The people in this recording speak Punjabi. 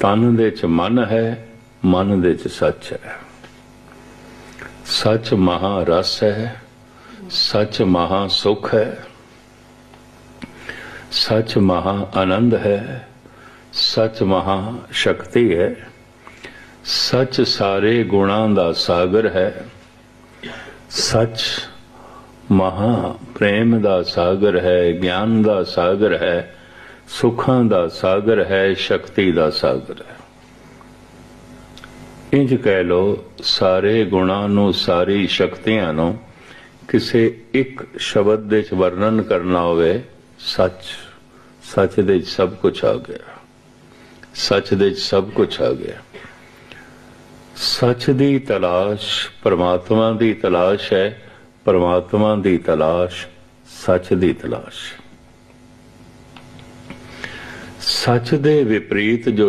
ਤਨ ਦੇ ਚ ਮਨ ਹੈ, ਮਨ ਦੇ ਚ ਸੱਚ ਹੈ। ਸੱਚ ਮਹਾ ਰਸ ਹੈ, ਸੱਚ ਮਹਾ ਸੁਖ ਹੈ। ਸੱਚ ਮਹਾ ਆਨੰਦ ਹੈ, ਸੱਚ ਮਹਾ ਸ਼ਕਤੀ ਹੈ। ਸੱਚ ਸਾਰੇ ਗੁਣਾਂ ਦਾ ਸਾਗਰ ਹੈ। ਸੱਚ ਮਹਾ ਪ੍ਰੇਮ ਦਾ ਸਾਗਰ ਹੈ, ਗਿਆਨ ਦਾ ਸਾਗਰ ਹੈ। ਸੁੱਖਾਂ ਦਾ ਸਾਗਰ ਹੈ, ਸ਼ਕਤੀ ਦਾ ਸਾਗਰ ਹੈ। ਇੰਜ ਕਹਿ ਲੋ ਸਾਰੇ ਗੁਣਾਂ ਨੂੰ, ਸਾਰੀ ਸ਼ਕਤੀਆਂ ਨੂੰ ਕਿਸੇ ਇੱਕ ਸ਼ਬਦ ਦੇ ਚ ਵਰਣਨ ਕਰਨਾ ਹੋਵੇ, ਸੱਚ ਸੱਚ ਦੇ 'ਚ ਸਭ ਕੁਝ ਆ ਗਿਆ। ਸੱਚ ਦੇ 'ਚ ਸਭ ਕੁਝ ਆ ਗਿਆ। ਸੱਚ ਦੀ ਤਲਾਸ਼ ਪਰਮਾਤਮਾ ਦੀ ਤਲਾਸ਼ ਹੈ, ਪਰਮਾਤਮਾ ਦੀ ਤਲਾਸ਼ ਸੱਚ ਦੀ ਤਲਾਸ਼। ਸੱਚ ਦੇ ਵਿਪਰੀਤ ਜੋ